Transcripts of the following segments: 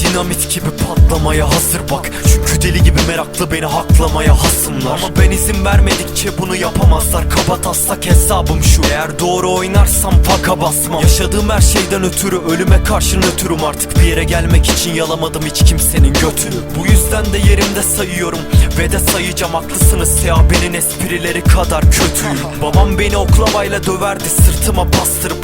Dinamit gibi patlamaya hazır bak. Çünkü deli gibi meraklı beni haklamaya hasımlar Ama ben izin vermedikçe bunu yapamazlar. Kaba taslak hesabım şu. Eğer doğru oynarsam faka basmam Yaşadığım her şeyden ötürü ölüme karşı nötrüm Artık. Bir yere gelmek için yalamadım hiç kimsenin götünü. Bu yüzden de yerimde sayıyorum Ve de sayacağım. Haklısınız Seabe'nin esprileri kadar kötüyüm. Babam beni oklavayla döverdi sırtıma bastırıp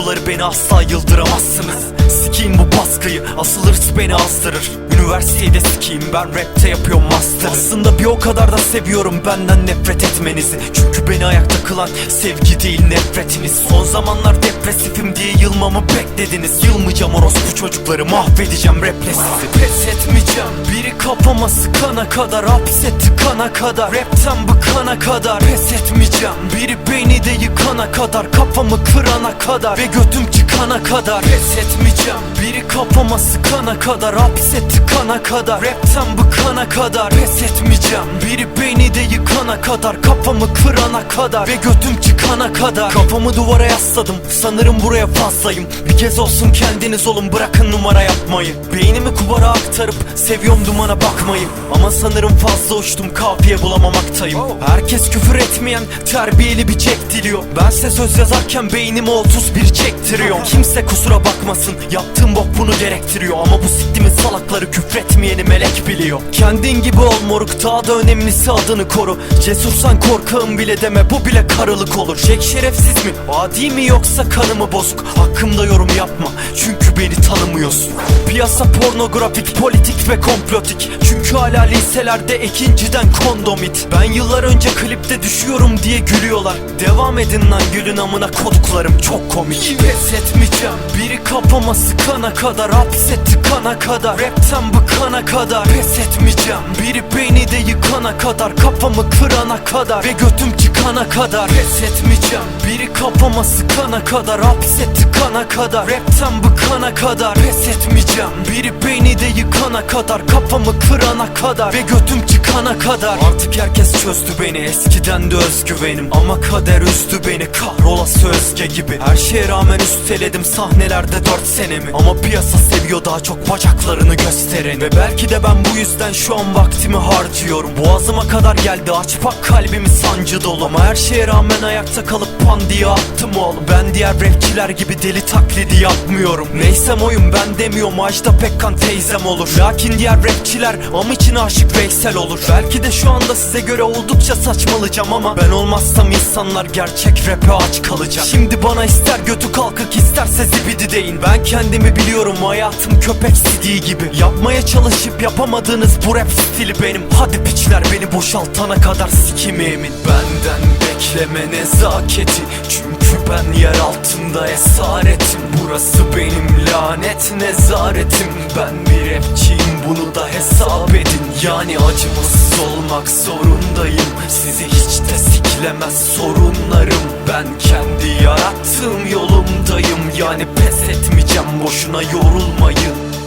kuruları beni asla yıldıramazsınız. Sikiyim bu baskıyı asıl hırs beni azdırır Üniversitede sikiyim ben rapte yapıyorum master. Aslında bir o kadar da seviyorum benden nefret etmenizi. Çünkü beni ayakta kılan sevgi değil nefretiniz. Son zamanlar depresifim diye yılmamı beklediniz. Yılmayacağım orospu çocukları mahvedeceğim raple sizi Pes etmeyeceğim. Biri kafama sıkana kadar Hapse tıkana kadar. Rapten bıkana kadar Pes etmeyeceğim. Biri beni de yıkana kadar Kafamı kırana kadar Ve götüm çıkana kadar. Pes etmeyeceğim. Biri kafama sıkana kadar Hapse tıkana kadar. Rapten bıkana kadar. Pes etmeyeceğim biri beni de yıkana kadar Kafamı kırana kadar Ve götüm çıkana kadar. Kafamı duvara yasladım sanırım buraya fazlayım. Bir kez olsun kendiniz olun bırakın numara yapmayı. Beynimi kubara aktarıp seviyorum dumana bakmayı. Ama sanırım fazla uçtum kafiye bulamamaktayım Herkes küfür etmeyen terbiyeli bir çek diliyor. Bense söz yazarken beynime 31 çektiriyor. Kimse kusura bakmasın yaptığım bok bunu gerektiriyor. Ama bu siktimin salakları küfretmeyeni melek biliyor. Kendin gibi ol moruk daha da önemlisi adını koru. Cesursan korkağım bile deme bu bile karılık olur. Şek şerefsiz mi? Adi mi yoksa kanımı bozuk? Hakkımda yorum yapma. Çünkü beni tanımıyorsun. Piyasa pornografik politik ve komplotik. Çünkü hala liselerde ikinciden kondomit Ben yıllar önce klipte düşüyorum diye gülüyorlar. Devam edin lan gülün amına koduklarım çok komik. Pes etmeyeceğim. Biri kafama sıkana kadar Hapse tıkana kadar. Rapten bıkana kadar. Pes etmeyeceğim. Biri beni de yıkana kadar Kafamı kırana kadar. Ve götüm çıkana kadar. Pes etmeyeceğim. Biri kafama sıkana kadar Hapse tıkana kadar. Rapten bıkana kadar Pes etmeyeceğim. Biri beni de yıkana kadar Kafamı kırana kadar Ve götüm çıkana kadar. Artık herkes çözdü beni. Eskiden de özgüvenim Ama kader üzdü beni. Kahrolası özge gibi. Her şeye rağmen üsteledim sahnelerde dört senemi. Ama piyasa seviyor daha çok bacaklarını gösteren Ve belki de ben bu yüzden şu an vaktimi harcıyorum. Boğazıma kadar geldi aç bak kalbimi sancı dolu. Ama her şeye rağmen ayakta kalıp pan diye attım oğlum. Ben diğer rapçiler gibi deli taklidi yapmıyorum Neysem oyum ben demiyorum. Ajda Pekkan teyzem olur. Lakin diğer rapçiler am için aşık Veysel olur. Belki de şu anda size göre oldukça saçmalayacağım ama Ben olmazsam insanlar gerçek rap'e aç kalacak. Şimdi bana ister götü kalkık isterse zibidi deyin. Ben kendimi biliyorum hayatım köpek sidiği gibi. Yapmaya çalışıp yapamadığınız bu rap stili benim. Hadi piçler beni boşaltana kadar sikimi. Emin Benden bekleme nezaketi. Çünkü ben yer altında esaretim. Burası benim lanet nezaretim. Ben bir rapçiyim bunu da hesap edin. Yani acımasız olmak zorundayım. Sizi hiç de siklemez sorunlarım. Ben kendi yarattığım yolumdayım. Yani pes etmeyeceğim boşuna yorulmayın